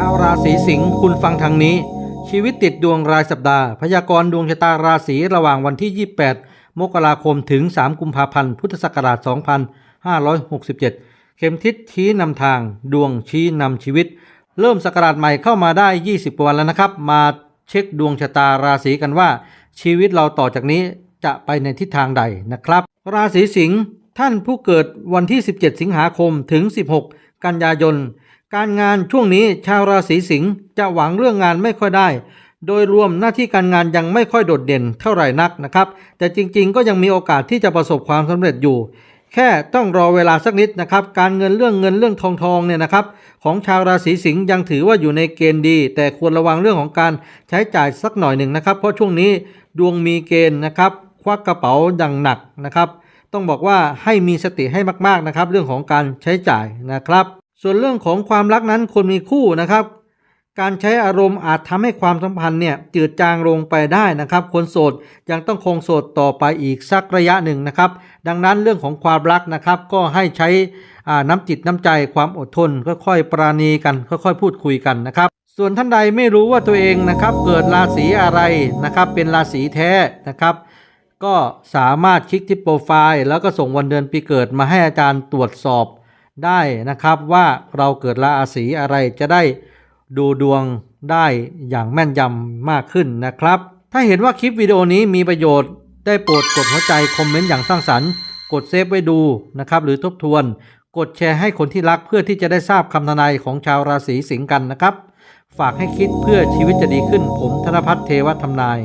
ชาวราศีสิงห์คุณฟังทางนี้ ชีวิตติดดวงรายสัปดาห์ พยากรณ์ดวงชะตาราศีระหว่างวันที่ 28 มกราคมถึง 3 กุมภาพันธ์ พุทธศักราช 2567 เข็มทิศชี้นำทาง ดวงชี้นำชีวิต เริ่มศักราชใหม่เข้ามาได้ 20 วันแล้วนะครับ มาเช็คดวงชะตาราศีกันว่า ชีวิตเราต่อจากนี้จะไปในทิศทางใดนะครับ ราศีสิงห์ท่านผู้เกิดวันที่ 17 สิงหาคมถึง 16 กันยายน การงานช่วงนี้ชาวราศีสิงห์จะหวังเรื่องงานไม่ค่อยได้ โดยรวมหน้าที่การงานยังไม่ค่อยโดดเด่นเท่าไหร่นักนะครับ แต่จริงๆ ก็ยังมีโอกาสที่จะประสบความสำเร็จอยู่ แค่ต้องรอเวลาสักนิดนะครับ การเงินเรื่องเงินเรื่องทองทองเนี่ยนะครับ ของชาวราศีสิงห์ยังถือว่าอยู่ในเกณฑ์ดี แต่ควรระวังเรื่องของการใช้จ่ายสักหน่อยหนึ่งนะครับ เพราะช่วงนี้ดวงมีเกณฑ์นะครับ ควักกระเป๋าอย่างหนักนะครับ ต้องบอกว่าให้มีสติให้มากๆนะครับ เรื่องของการใช้จ่ายนะครับ ส่วนเรื่องของความรักนั้นคนมีคู่นะครับ การใช้อารมณ์อาจทำให้ความสัมพันธ์เนี่ยจืดจางลงไปได้นะครับ คนโสดยังต้องคงโสดต่อไปอีกสักระยะหนึ่งนะครับ ดังนั้นเรื่องของความรักนะครับ ก็ให้ใช้น้ำจิตน้ำใจความอดทน ค่อยๆ ปราณีกัน ค่อยๆ พูดคุยกันนะครับ ส่วนท่านใดไม่รู้ว่าตัวเองนะครับ เกิดราศีอะไรนะครับ เป็นราศีแท้นะครับก็สามารถคลิกที่โปรไฟล์ แล้วก็ส่งวันเดือนปีเกิดมาให้อาจารย์ตรวจสอบ ได้นะครับว่าเราเกิดราศีอะไรจะได้ดูดวงได้อย่างแม่นยำมากขึ้นนะครับ ถ้าเห็นว่าคลิปวิดีโอนี้มีประโยชน์ได้โปรดกดหัวใจคอมเมนต์อย่างสร้างสรรค์ กดเซฟไว้ดูนะครับหรือทบทวน กดแชร์ให้คนที่รักเพื่อที่จะได้ทราบคำทนายของชาวราศีสิงห์กันนะครับ ฝากให้คิดเพื่อชีวิตจะดีขึ้นผมธนพัฒน์เทวทำนาย